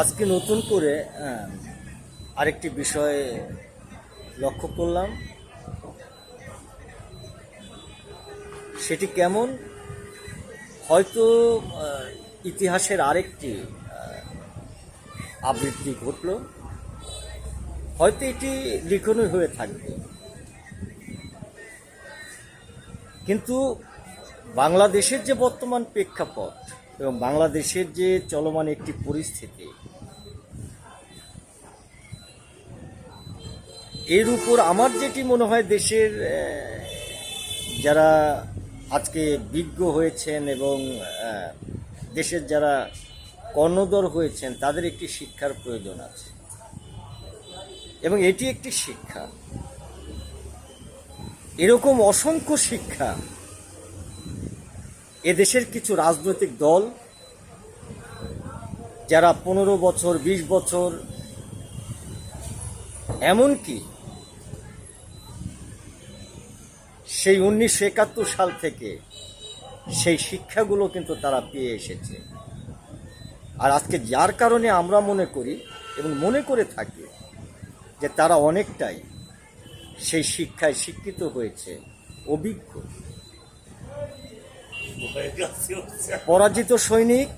আজকে নতুন করে আরেকটি বিষয় লক্ষ্য করলাম। সেটি কেমন? হয়তো ইতিহাসের আরেকটি আবৃত্তি ঘটল। হয়তো এটি লিখনই হয়ে থাকবে। কিন্তু বাংলাদেশের যে বর্তমান প্রেক্ষাপট এবং বাংলাদেশের যে চলমান একটি পরিস্থিতি, এর উপর আমার যেটি মনে হয় দেশের যারা আজকে বিজ্ঞ হয়েছেন এবং দেশের যারা কর্ণদর হয়েছেন, তাদের একটি শিক্ষার প্রয়োজন আছে। এবং এটি একটি শিক্ষা। এরকম অসংখ্য শিক্ষা এদেশের কিছু রাজনৈতিক দল যারা পনেরো বছর ২০ বছর, এমনকি সেই উনিশশো একাত্তর সাল থেকে সেই শিক্ষাগুলো কিন্তু তারা পেয়ে এসেছে। আর আজকে যার কারণে আমরা মনে করি এবং মনে করে থাকি যে তারা অনেকটাই সেই শিক্ষায় শিক্ষিত হয়েছে, অভিজ্ঞ। পরাজিত সৈনিক,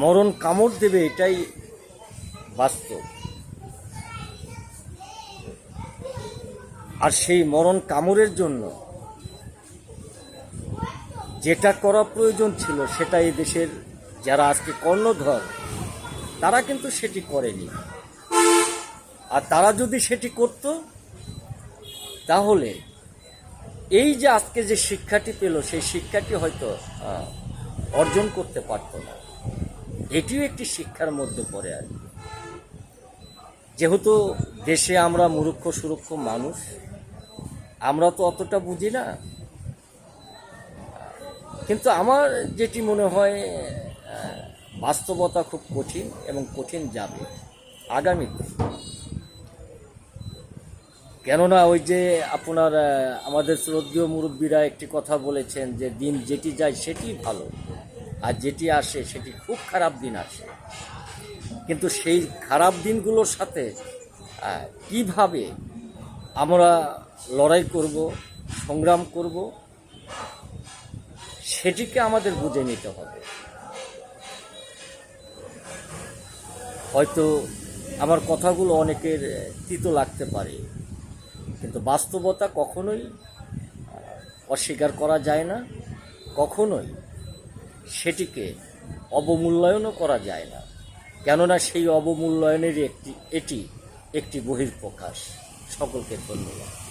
মরণ কামড় দেবে এটাই বাস্তব। আর সেই মরণ কামড়ের জন্য যেটা করা প্রয়োজন ছিল সেটা এই দেশের যারা আজকে কর্ণধর, তারা কিন্তু সেটি করেনি। আর তারা যদি সেটি করত, তাহলে এই যে আজকে যে শিক্ষাটি পেল, সেই শিক্ষাটি হয়তো অর্জন করতে পারত না। এটিও একটি শিক্ষার মধ্যে পড়ে আর কি। যেহেতু দেশে আমরা মুরুক্ষ সুরক্ষ মানুষ, আমরা তো অতটা বুঝি না। কিন্তু আমার যেটি মনে হয় বাস্তবতা খুব কঠিন এবং কঠিন যাবে আগামীতে। কেননা ওই যে আপনার আমাদের শ্রদ্ধীয় মুরব্বীরা একটি কথা বলেছেন যে দিন যেটি যায় সেটি ভালো, আর যেটি আসে সেটি খুব খারাপ দিন আসে। কিন্তু সেই খারাপ দিনগুলোর সাথে কীভাবে আমরা লড়াই করব, সংগ্রাম করব, সেটিকে আমাদের বুঝে নিতে হবে। হয়তো আমার কথাগুলো অনেকের তিতো লাগতে পারে। কিন্তু বাস্তবতা কখনোই অস্বীকার করা যায় না, কখনোই সেটিকে অবমূল্যায়নও করা যায় না। কেননা সেই অবমূল্যায়নের একটি, এটি একটি বহির্প্রকাশ সকলকে ধন্যবাদ।